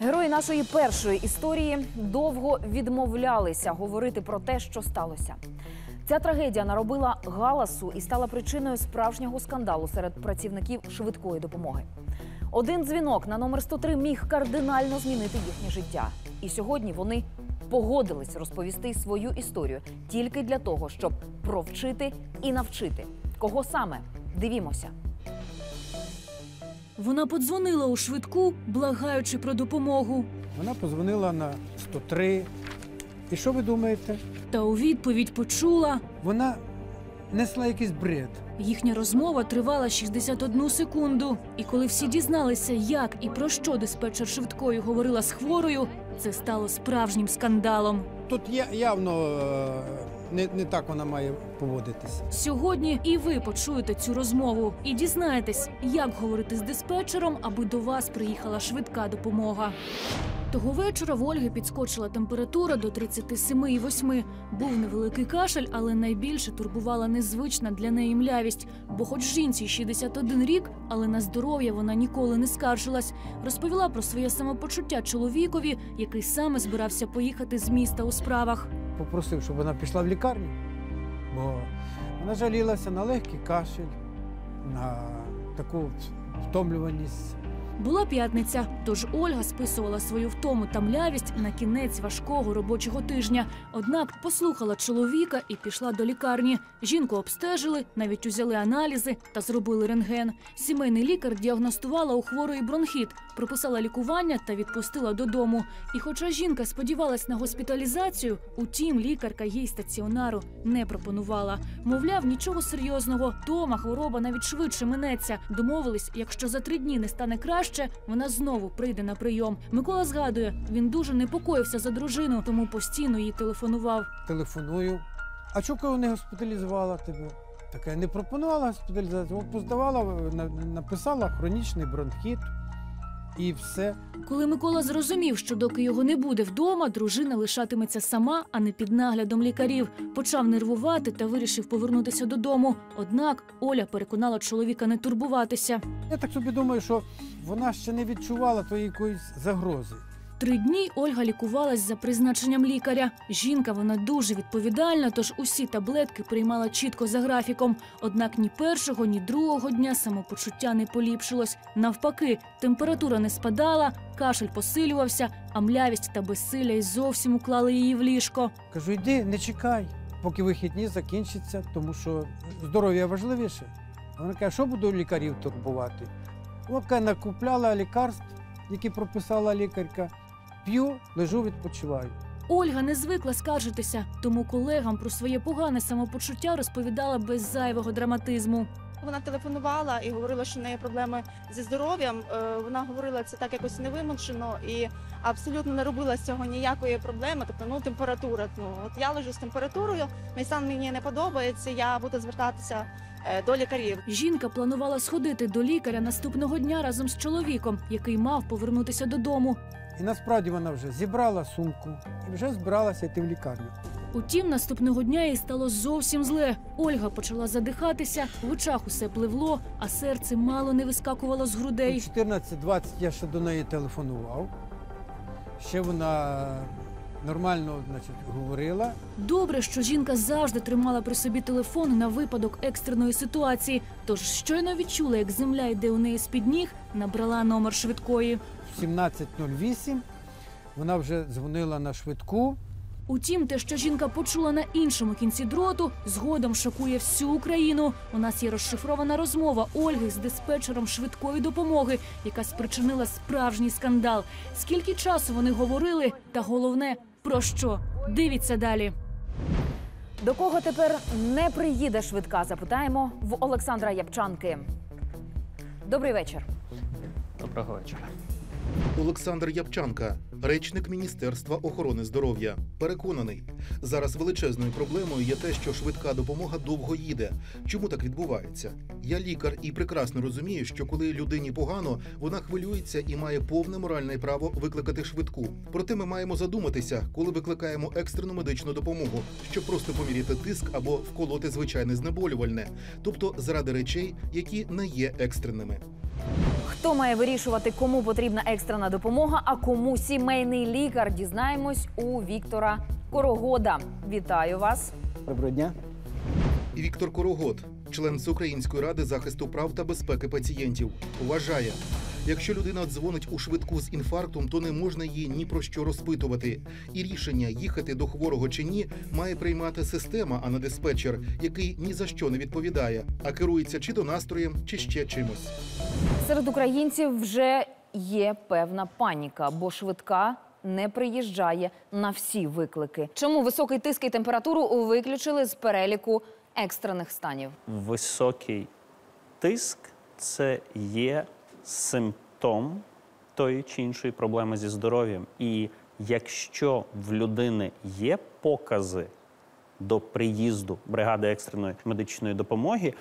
Герої нашої першої історії довго відмовлялися говорити про те, що сталося. Ця трагедія наробила галасу і стала причиною справжнього скандалу серед працівників швидкої допомоги. Один дзвінок на номер 103 міг кардинально змінити їхнє життя. І сьогодні вони погодились розповісти свою історію тільки для того, щоб провчити і навчити. Кого саме? Дивімося. Вона подзвонила у швидку, благаючи про допомогу. Вона подзвонила на 103. І що ви думаєте? Та у відповідь почула. Вона несла якийсь бред. Їхня розмова тривала 61 секунду. І коли всі дізналися, як і про що диспетчер швидкої говорила з хворою, це стало справжнім скандалом. Тут я, явно е, не, не так вона має поводитись. Сьогодні і ви почуєте цю розмову і дізнаєтесь, як говорити з диспетчером, аби до вас приїхала швидка допомога. Того вечора в Ольги підскочила температура до 37,8. Був невеликий кашель, але найбільше турбувала незвична для неї млявість. Бо, хоч жінці 61 рік, але на здоров'я вона ніколи не скаржилась. Розповіла про своє самопочуття чоловікові, який саме збирався поїхати з міста у справах. Попросив, щоб вона пішла в лікарню, бо вона жалілася на легкий кашель, на таку втомлюваність. Була п'ятниця, тож Ольга списувала свою втому та млявість на кінець важкого робочого тижня. Однак послухала чоловіка і пішла до лікарні. Жінку обстежили, навіть узяли аналізи та зробили рентген. Сімейний лікар діагностувала у хворої бронхіт, прописала лікування та відпустила додому. І хоча жінка сподівалась на госпіталізацію, утім лікарка їй стаціонару не пропонувала. Мовляв, нічого серйозного. Дома хвороба навіть швидше минеться. Домовились, якщо за три дні не стане краще, вона знову прийде на прийом. Микола згадує, він дуже непокоївся за дружину, тому постійно їй телефонував. Телефоную. А чого не госпіталізувала тебе? Таке не пропонувала госпіталізацію. Поздавала, на- написала хронічний бронхіт і все. Коли Микола зрозумів, що доки його не буде вдома, дружина лишатиметься сама, а не під наглядом лікарів, почав нервувати та вирішив повернутися додому. Однак Оля переконала чоловіка не турбуватися. Я так собі думаю, що вона ще не відчувала тої якоїсь загрози. Три дні Ольга лікувалась за призначенням лікаря. Жінка вона дуже відповідальна, тож усі таблетки приймала чітко за графіком. Однак ні першого, ні другого дня самопочуття не поліпшилось. Навпаки, температура не спадала, кашель посилювався, а млявість та безсилля й зовсім уклали її в ліжко. Кажу, йди, не чекай, поки вихідні закінчаться, тому що здоров'я важливіше. Вона каже, що буду лікарів турбувати? Каже, накупляла лікарств, які прописала лікарка. П'ю, лежу, відпочиваю. Ольга не звикла скаржитися, тому колегам про своє погане самопочуття розповідала без зайвого драматизму. Вона телефонувала і говорила, що в неї проблеми зі здоров'ям. Е, Вона говорила це так якось невимушено і абсолютно не робила з цього ніякої проблеми. Тобто, ну температура. Ну от я лежу з температурою, мій стан мені не подобається. Я буду звертатися е, до лікарів. Жінка планувала сходити до лікаря наступного дня разом з чоловіком, який мав повернутися додому. І насправді вона вже зібрала сумку і вже збиралася йти в лікарню. Утім, наступного дня їй стало зовсім зле. Ольга почала задихатися, в очах усе пливло, а серце мало не вискакувало з У грудей. 14.20 я ще до неї телефонував. Ще вона нормально значить, говорила. Добре, що жінка завжди тримала при собі телефон на випадок екстреної ситуації. Тож щойно відчула, як земля йде у неї з-під ніг, набрала номер швидкої. В 17.08 вона вже дзвонила на швидку. Утім, те, що жінка почула на іншому кінці дроту, згодом шокує всю Україну. У нас є розшифрована розмова Ольги з диспетчером швидкої допомоги, яка спричинила справжній скандал. Скільки часу вони говорили, та головне про що? Дивіться далі. До кого тепер не приїде швидка? Запитаємо в Олександра Япчанки. Добрий вечір. Доброго вечора. Олександр Япчанка, речник Міністерства охорони здоров'я, переконаний, зараз величезною проблемою є те, що швидка допомога довго їде. Чому так відбувається? Я лікар і прекрасно розумію, що коли людині погано, вона хвилюється і має повне моральне право викликати швидку. Проте ми маємо задуматися, коли викликаємо екстрену медичну допомогу, щоб просто поміряти тиск або вколоти звичайне знеболювальне, тобто заради речей, які не є екстреними. Хто має вирішувати, кому потрібна екстрена допомога, а кому сімейний лікар? Дізнаємось у Віктора Корогода. Вітаю вас. Доброго дня. Віктор Корогод, член Всеукраїнської ради захисту прав та безпеки пацієнтів, вважає, якщо людина дзвонить у швидку з інфарктом, то не можна її ні про що розпитувати. І рішення їхати до хворого чи ні має приймати система, а не диспетчер, який ні за що не відповідає, а керується чи то настроєм, чи ще чимось. Серед українців вже є певна паніка, бо швидка не приїжджає на всі виклики. Чому високий тиск і температуру виключили з переліку екстрених станів? Високий тиск це є симптом тої чи іншої проблеми зі здоров'ям. І якщо в людини є покази до приїзду бригади екстреної медичної допомоги,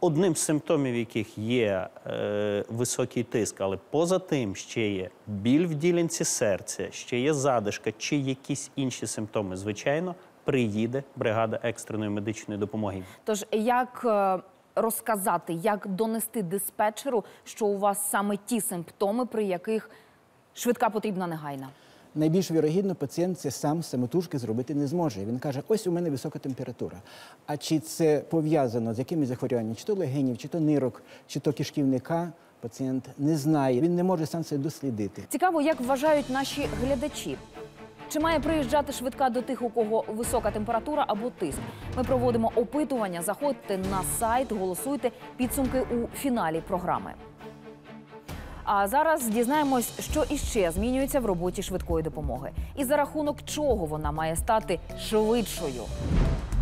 одним з симптомів яких є е, високий тиск, але поза тим ще є біль в ділянці серця, ще є задишка чи якісь інші симптоми, звичайно, приїде бригада екстреної медичної допомоги. Тож як е, розказати, як донести диспетчеру, що у вас саме ті симптоми, при яких швидка потрібна негайна? Найбільш вірогідно, пацієнт це сам самотужки зробити не зможе. Він каже, ось у мене висока температура. А чи це пов'язано з якимись захворюваннями, чи то легенів, чи то нирок, чи то кишківника, пацієнт не знає. Він не може сам це дослідити. Цікаво, як вважають наші глядачі. Чи має приїжджати швидка до тих, у кого висока температура або тиск? Ми проводимо опитування. Заходьте на сайт, голосуйте підсумки у фіналі програми. А зараз дізнаємось, що іще змінюється в роботі швидкої допомоги, і за рахунок чого вона має стати швидшою.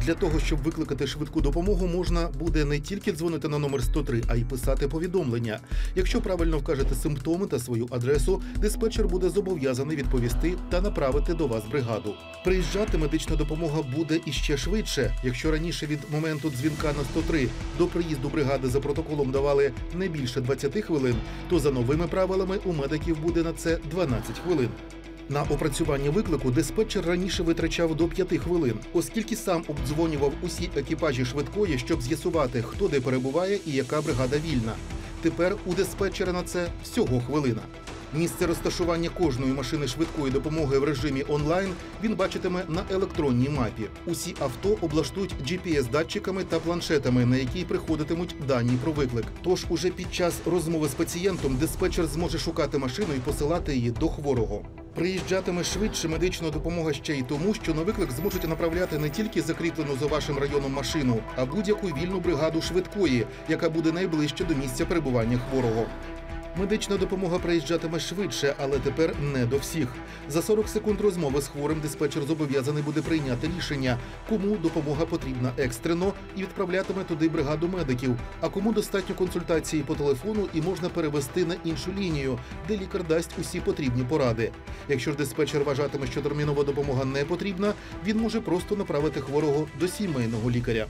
Для того, щоб викликати швидку допомогу, можна буде не тільки дзвонити на номер 103, а й писати повідомлення. Якщо правильно вкажете симптоми та свою адресу, диспетчер буде зобов'язаний відповісти та направити до вас бригаду. Приїжджати медична допомога буде іще швидше. Якщо раніше від моменту дзвінка на 103 до приїзду бригади за протоколом давали не більше 20 хвилин, то за новими правилами у медиків буде на це 12 хвилин. На опрацювання виклику диспетчер раніше витрачав до 5 хвилин, оскільки сам обдзвонював усі екіпажі швидкої, щоб з'ясувати, хто де перебуває і яка бригада вільна. Тепер у диспетчера на це всього хвилина. Місце розташування кожної машини швидкої допомоги в режимі онлайн він бачитиме на електронній мапі. Усі авто облаштують GPS-датчиками та планшетами, на які приходитимуть дані про виклик. Тож уже під час розмови з пацієнтом диспетчер зможе шукати машину і посилати її до хворого. Приїжджатиме швидше медична допомога ще й тому, що на виклик зможуть направляти не тільки закріплену за вашим районом машину, а будь-яку вільну бригаду швидкої, яка буде найближче до місця перебування хворого. Медична допомога приїжджатиме швидше, але тепер не до всіх. За 40 секунд розмови з хворим диспетчер зобов'язаний буде прийняти рішення, кому допомога потрібна екстрено і відправлятиме туди бригаду медиків. А кому достатньо консультації по телефону і можна перевести на іншу лінію, де лікар дасть усі потрібні поради. Якщо ж диспетчер вважатиме, що термінова допомога не потрібна, він може просто направити хворого до сімейного лікаря.